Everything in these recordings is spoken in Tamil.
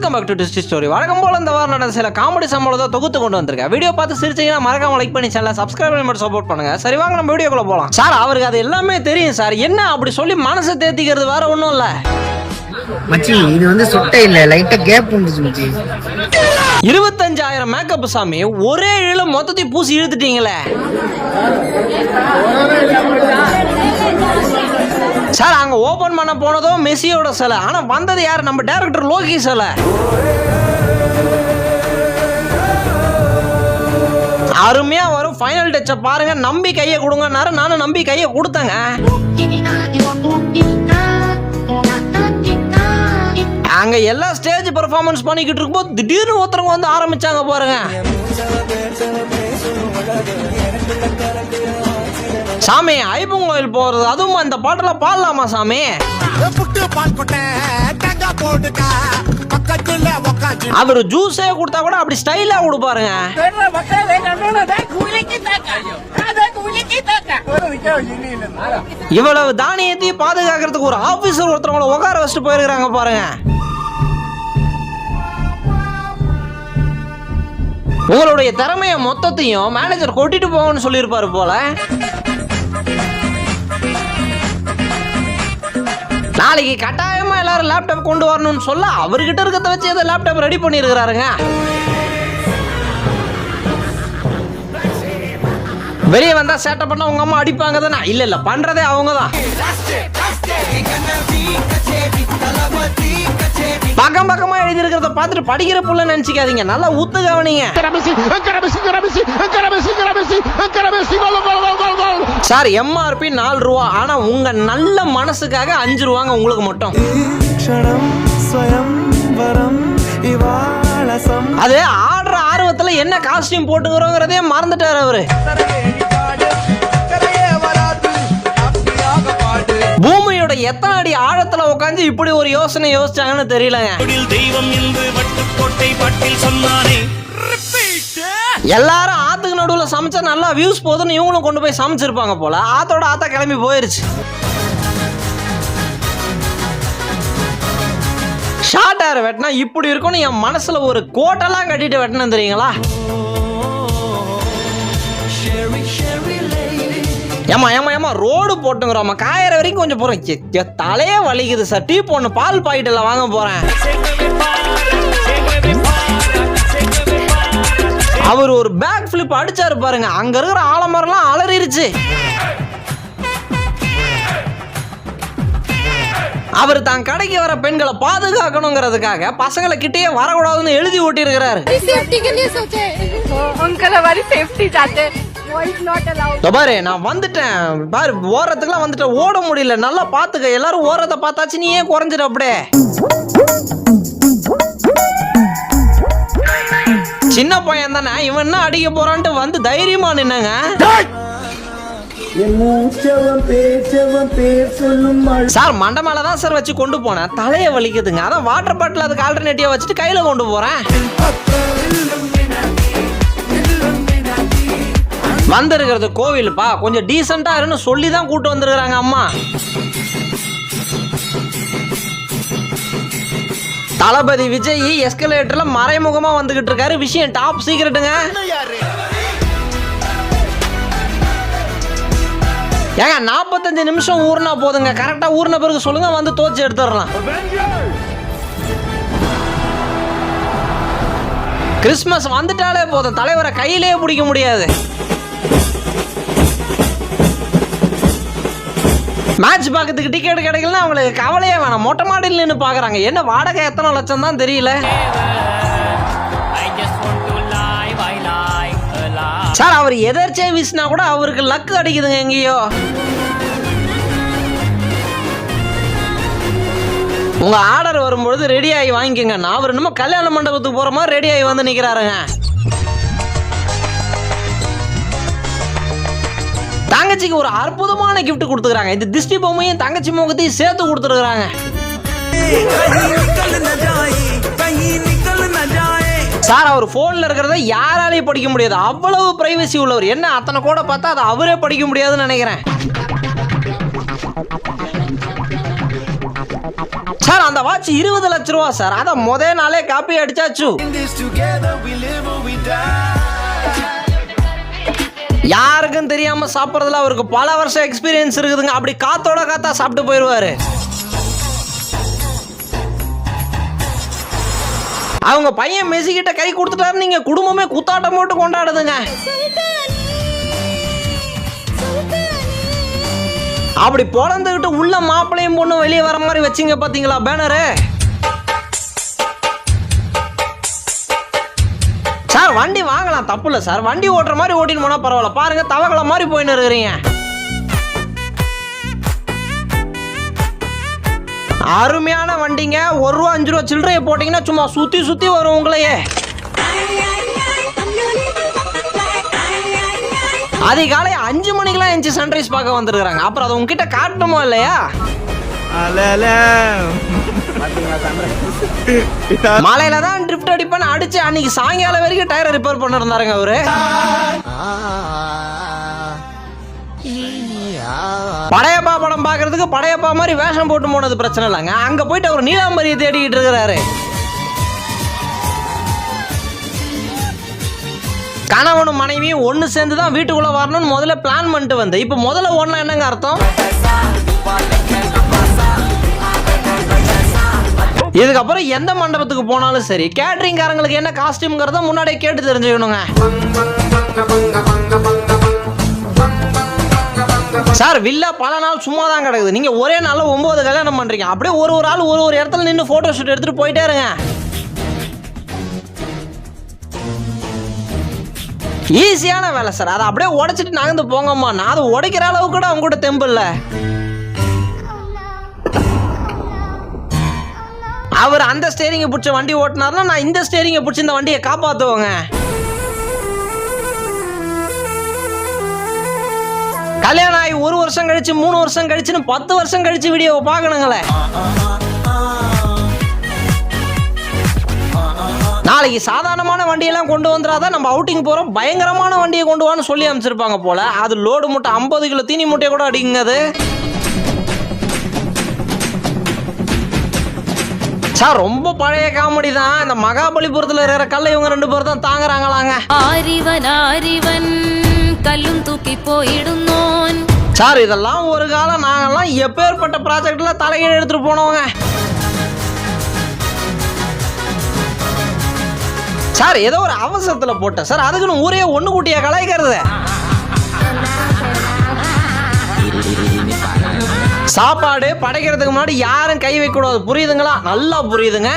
வெல்கம் பேக் டு டிஸ்டி ஸ்டோரி வழக்கம் போல இந்த வாரம் நடந்த சில காமெடி சம்பளத்தை தொகுத்து கொண்டு வந்திருக்கேன். வீடியோ பார்த்து சிரிச்சீங்கன்னா மறக்காம லைக் பண்ணி சேனல் சப்ஸ்கிரைப் பண்ணி மட்டும் சப்போர்ட் பண்ணுங்க. சரி வாங்க நம்ம வீடியோக்குள்ள போலாம். சார் அவருக்கு அது எல்லாமே தெரியும் சார். என்ன அப்படி சொல்லி மனசை தேத்திக்கிறது வேற ஒன்றும் இல்லை. மச்சி இது வந்து சொட்டை இல்ல. லைட்டா கேப் வந்துச்சு மச்சி. இருபத்தஞ்சாயிரம் மேக்கப் சாமி ஒரே இழு மொத்தத்தையும் பூசி இழுத்துட்டீங்களே. சார் அங்க ஓபன் பண்ண போனதும் மெஸ்ஸியோட சிலை. ஆனா வந்தது யார்? நம்ம டைரக்டர் லோகி சிலை. அருமையா வரும். ஃபைனல் டச்சை பாருங்க. நம்பி கையை கொடுங்கன்னாரு. நானும் நம்பி கையை கொடுத்தேங்க. அங்க எல்லா ஸ்டேஜ் பெர்ஃபார்மன்ஸ் பண்ணிக்கிட்டு இருக்கும்போது திடீர்னு ஒருத்தவங்க வந்து ஆரம்பிச்சாங்க பாருங்க. சாமி ஐப்பங்கோயில் போறது அதுவும் அந்த பாட்டெல்லாம் பாடலாமா சாமி? அவர் ஜூஸே கொடுத்தா கூட அப்படி ஸ்டைலா கொடுப்பாருங்க. இவ்வளவு தானியத்தையும் பாதுகாக்கிறதுக்கு ஒரு ஆபீசர் ஒருத்தவங்கள உட்கார வச்சுட்டு போயிருக்கிறாங்க பாருங்க. உங்களுடைய திறமைய மொத்தத்தையும் மேனேஜர் கொட்டிட்டு போங்கன்னு சொல்லியிருப்பாரு போல. நாளைக்கு கட்டாயமா எல்லாரும் லேப்டாப் கொண்டு வரணும்னு சொல்ல அவர்கிட்ட இருக்கிறத வச்சு ஏதோ லேப்டாப் ரெடி பண்ணியிருக்கிறாருங்க. வெளியே வந்தா சேட்டை பண்ண உங்க அம்மா அடிப்பாங்க தானே? இல்ல இல்ல பண்றதே அவங்க தான் பக்கம் பக்கமா எழுதி இருக்கிறத பார்த்துட்டு படிக்கிற புள்ள நினைச்சுக்காதீங்க. நல்லா ஊத்து கவனிங்க. சார் எம்ஆர்பி நாலு ரூபா. ஆனா உங்க நல்ல மனசுக்காக அஞ்சு ரூபாங்க உங்களுக்கு மட்டும். அது ஆடுற ஆர்வத்துல என்ன காஸ்டியூம் போட்டுக்கிறோங்கிறதே மறந்துட்டார் அவரு. எத்தனை அடி ஆழத்துல உட்காந்து இப்படி ஒரு யோசனை யோசிச்சாங்கன்னு தெரியலங்க. தெய்வம் என்று வட்டுக்கோட்டை பாட்டில் சொன்னானே. எல்லாரும் ஆத்துக்கு நடுவுல சமைச்சா நல்லா வியூஸ் போதுன்னு இவங்களும் கொண்டு போய் சமைச்சிருப்பாங்க போல. ஆத்தோட ஆத்தா கிளம்பி போயிருச்சு. ஷார்ட் ஹேர் வெட்டினா இப்படி இருக்கும்னு என் மனசுல ஒரு கோட்டெல்லாம் கட்டிட்டு வெட்டினேன் தெரியுங்களா? ஏமா ஏமா ஏமா ரோடு போட்டுங்கிறோம்மா. காயற வரைக்கும் கொஞ்சம் எ, தலையே வலிக்குது சார். டீ போன்னு பால் பாக்கெட்டில் வாங்க போறேன். அவர் ஒரு பேக் ஃபிளிப் அடிச்சாரு பாருங்க. அங்க இருக்கிற ஆலமரம்லாம் அலறிடுச்சு அவர் தான் கடைக்கு வர பெண்களை பாதுகாக்கணுங்கிறதுக்காக பசங்களை கிட்டேயே வரக்கூடாதுன்னு எழுதி ஓட்டி பாரு நான் வந்துட்டேன். பாரு ஓரத்துக்குலாம் வந்துட்டேன் ஓட முடியல. நல்லா பாத்துக்க எல்லாரும் ஓரத்தை பார்த்தாச்சு நீ ஏன் குறைஞ்சிட அப்படியே? சின்ன பையன் தானே இவன் என்ன அடிக்க போறான்ட்டு வந்து தைரியமா நின்னங்க? சார் மண்டமால தான் சார் வச்சு கொண்டு போனேன். தலையை வலிக்குதுங்க. அதான் வாட்டர் பாட்டில் அதுக்கு ஆல்டர்னேட்டிவா வச்சுட்டு கையில கொண்டு போறேன். வந்திருக்கிறது கோவிலுப்பா. கொஞ்சம் டீசெண்டாக இருன்னு சொல்லி தான் கூட்டு வந்திருக்கிறாங்க அம்மா. தளபதி விஜய் எஸ்கலேட்டர்ல மறைமுகமா வந்துகிட்டு இருக்காரு. விஷயம் டாப் சீக்கிரட்டுங்க ஏங்க நாற்பத்தஞ்சு நிமிஷம் ஊர்னா போதுங்க. கரெக்டா ஊர்ன பிறகு சொல்லுங்க வந்து தோச்சு எடுத்துடலாம் கிறிஸ்மஸ் வந்துட்டாலே போதும். தலைவரை கையிலே பிடிக்க முடியாது. மேட்ச் பார்க்கறதுக்கு டிக்கெட் கிடைக்கலன்னா அவங்களுக்கு கவலையே வேணாம். மொட்டை மாடியில் நின்று பார்க்குறாங்க. என்ன வாடகை எத்தனை லட்சம் தான் தெரியல. சார் அவர் எதர்ச்சியா வீசினா கூட அவருக்கு லக்கு அடிக்குதுங்க எங்கேயோ. உங்க ஆர்டர் வரும்பொழுது ரெடி ஆகி வாங்கிக்கோங்க. நான் அவர் என்னமோ கல்யாண மண்டபத்துக்கு போகிற மாதிரி ரெடி ஆகி வந்து நிற்கிறாருங்க தங்கச்சிக்கு ஒரு அற்புதமான கிஃப்ட் கொடுத்துருக்காங்க இந்த திருஷ்டி பொம்மையும் தங்கச்சி முகத்தையும் சேர்த்து கொடுத்துருக்காங்க சார் அவர் ஃபோனில் இருக்கிறத யாராலையும் படிக்க முடியாது. அவ்வளவு ப்ரைவசி உள்ளவர். என்ன அத்தனை கூட பார்த்தா அதை அவரே படிக்க முடியாதுன்னு நினைக்கிறேன். சார் அந்த வாட்ச் இருபது லட்ச ரூபா சார். அதை முதல் நாளே காப்பி அடிச்சாச்சு. யாருக்கும் தெரியாம சாப்பிட்றதுல அவருக்கு பல வருஷம் எக்ஸ்பீரியன்ஸ் இருக்குதுங்க. அப்படி காத்தோட காத்தா சாப்பிட்டு போயிடுவாரு. அவங்க பையன் மெஸ்ஸி கிட்ட கை கொடுத்துட்டாரு நீங்க குடும்பமே குத்தாட்டம் போட்டு கொண்டாடுதுங்க. அப்படி பொழந்துக்கிட்டு உள்ள மாப்பிளையும் பொண்ணு வெளியே வர மாதிரி வச்சிங்க பாத்தீங்களா பேனரு சார் வண்டி வாங்கலாம். தப்பு இல்லை சார். வண்டி ஓட்டுற மாதிரி ஓட்டின்னு போனா பரவாயில்ல. பாருங்க தவக்கலை மாதிரி போயின்னு இருக்கிறீங்க. அருமையான வண்டிங்க. ஒரு ரூபா அஞ்சு ரூபா சில்லறையை போட்டிங்கன்னா சும்மா சுற்றி சுற்றி வரும் உங்களையே. அதிகாலை அஞ்சு மணிக்கெல்லாம் எஞ்சி சன்ரைஸ் பார்க்க வந்துருக்குறாங்க. அப்புறம் அதை உங்ககிட்ட காட்டணுமோ இல்லையா? மலையில தான் ட்ரிஃப்ட் அடிப்பேன்னு அடிச்சு அன்னைக்கு சாயங்காலம் வரைக்கும் டயரை ரிப்பேர் பண்ணிருந்தாருங்க அவரு. படையப்பா படம் பார்க்கறதுக்கு படையப்பா மாதிரி வேஷம் போட்டு போனது பிரச்சனை இல்லைங்க. அங்க போயிட்டு அவர் நீலாம்பரியை தேடிக்கிட்டு இருக்கிறாரு. கணவனும் மனைவியும் ஒன்று சேர்ந்து தான் வீட்டுக்குள்ளே வரணும்னு முதல்ல பிளான் பண்ணிட்டு வந்தேன். இப்போ முதல்ல ஒன்றா என்னங்க அர்த்தம்? இதுக்கப்புறம் எந்த மண்டபத்துக்கு போனாலும் சரி கேட்டரிங்காரங்களுக்கு என்ன காஸ்டியூம்ங்கிறத முன்னாடியே கேட்டு தெரிஞ்சுக்கணுங்க. சார் வில்லா பல நாள் சும்மா தான் கிடக்குது. நீங்க ஒரே நாள்ல ஒன்பது கல்யாணம் பண்றீங்க. அப்படியே ஒரு ஒரு ஆள் ஒரு ஒரு இடத்துல நின்று போட்டோ ஷூட் எடுத்துட்டு போயிட்டே இருங்க. ஈஸியான வேலை சார். அதை அப்படியே உடைச்சிட்டு நகர்ந்து போங்கம்மா. நான் அதை உடைக்கிற அளவுக்கு கூட அவங்க கூட தெம்பு இல்லை. அவர் அந்த ஸ்டேரிங்கை பிடிச்ச வண்டி ஓட்டினார்னா நான் இந்த ஸ்டேரிங்கை பிடிச்சி இந்த வண்டியை காப்பாற்றுவோங்க கல்யாணம் ஆகி ஒரு வருஷம் கழிச்சு மூணு வருஷம் கழிச்சுன்னு பத்து வருஷம் கழிச்சு வீடியோவை பார்க்கணுங்களே. நாளைக்கு சாதாரணமான வண்டியெல்லாம் கொண்டு வந்துடாதான் நம்ம அவுட்டிங் போகிறோம் பயங்கரமான வண்டியை கொண்டு வான்னு சொல்லி அமைச்சிருப்பாங்க போல. அது லோடு மூட்டை ஐம்பது கிலோ தீனி மூட்டையை கூட அடிக்குங்க அது. சார் ரொம்ப பழைய காமெடி தான். இந்த மகாபலிபுரத்துல இருக்கிற கல்லை இவங்க ரெண்டு பேரும் தான் தாங்குறாங்களாங்க. ஆரிவன் ஆரிவன் கல்லும் தூக்கி போயிடுங்கோன். சார் இதெல்லாம் ஒரு காலம் நாங்கெல்லாம் எப்பேற்பட்ட ப்ராஜெக்ட்ல தலைகீழ் எடுத்துட்டு போனவங்க. சார் ஏதோ ஒரு அவசரத்தில் போட்டேன். சார் அதுக்குன்னு ஊரே ஒன்று கூட்டியா கலாய்க்கிறது. சாப்பாடு படைக்கிறதுக்கு முன்னாடி யாரும் கை வைக்கக்கூடாது புரியுதுங்களா? நல்லா புரியுதுங்க.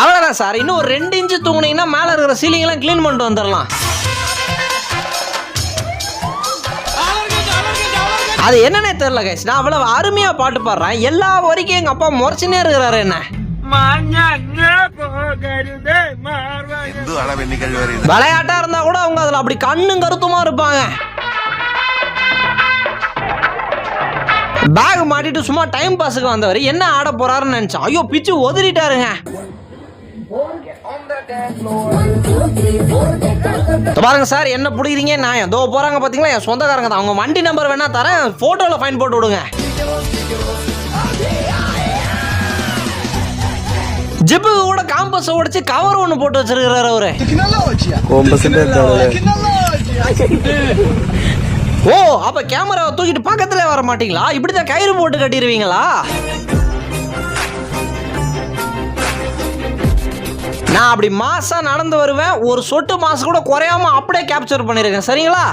அவ்வளோதான் சார். இன்னும் ஒரு ரெண்டு இன்ச்சு தூங்குனீங்கன்னா மேலே இருக்கிற சீலிங்லாம் எல்லாம் கிளீன் பண்ணிட்டு வந்துடலாம் அது என்னன்னே தெரியல கைஸ் நான் அவ்வளவு அருமையா பாட்டு பாடுறேன். எல்லா வரைக்கும் எங்க அப்பா முறைச்சுனே இருக்கிறாரு என்ன. விளையாட்டா இருந்தா கூட அவங்க அதுல அப்படி கண்ணும் கருத்துமா இருப்பாங்க. பேக் மாட்டிட்டு சும்மா டைம் பாஸுக்கு வந்தவர் என்ன ஆட போறாருன்னு நினைச்சேன் ஐயோ பிச்சு ஒதறிட்டாருங்க. பாருங்க சார் என்ன பிடிக்கிறீங்க நான் இதோ போறாங்க பாத்தீங்களா? என் சொந்தக்காரங்க தான். அவங்க வண்டி நம்பர் வேணா தரேன் போட்டோல ஃபைன் போட்டு விடுங்க. ஜிப்புக்கு கூட காம்பஸ் உடைச்சு கவர் ஒன்று போட்டு வச்சிருக்கிறாரு அவரு. ஓ அப்ப கேமராவை தூக்கிட்டு பக்கத்துல வர மாட்டீங்களா? இப்படிதான் கயிறு போட்டு கட்டிடுவீங்களா? நான் அப்படி மாசா நடந்து வருவேன். ஒரு சொட்டு மாசம் கூட குறையாம அப்படியே கேப்சர் பண்ணிருக்கேன். சரிங்களா?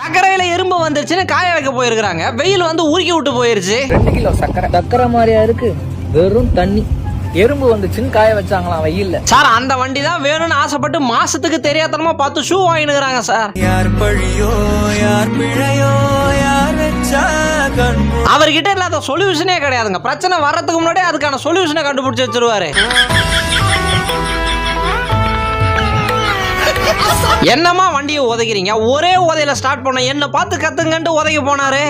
சக்கரையில எறும்பு வந்துருச்சுன்னு காய வைக்க போயிருக்கிறாங்க. வெயில் வந்து உருக்கி விட்டு போயிருச்சு. ரெண்டு கிலோ சக்கரை சக்கரை மாதிரியா இருக்கு? வெறும் தண்ணி. எறும்பு வந்துச்சுன்னு காய வச்சாங்களாம் வெயில்ல. சார் அந்த வண்டி தான் வேணும்னு ஆசைப்பட்டு மாசத்துக்கு தெரியாதனமா பார்த்து ஷூ வாங்கினுக்குறாங்க சார். யார் பழியோ யார் பிழையோ யார் வச்சா அவர்கிட்ட இல்லாத சொல்யூஷனே கிடையாதுங்க. பிரச்சனை வர்றதுக்கு முன்னாடியே அதுக்கான சொல்யூஷனை கண்டுபிடிச்சு வச்சிருவாரு. என்னமா வண்டியை உதைக்கிறீங்க? ஒரே உதையில ஸ்டார்ட் பண்ண என்ன பார்த்து கத்துங்கன்ட்டு உதைக்க போனாரு.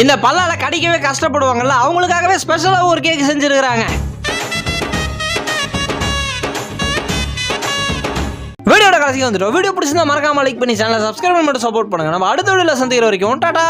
இந்த பல்லால கடிக்கவே கஷ்டப்படுவாங்கல்ல அவங்களுக்காகவே ஸ்பெஷலாக ஒரு கேக் செஞ்சுருக்கிறாங்க. வீடியோட கடைசிக்கு வந்துட்டோம். வீடியோ பிடிச்சிருந்தா மறக்காம லைக் பண்ணி சேனலை சப்ஸ்கிரைப் மட்டும் சப்போர்ட் பண்ணுங்க. நம்ம அடுத்த வீடியோவில் சந்திக்கிற வரைக்கும் டாடா!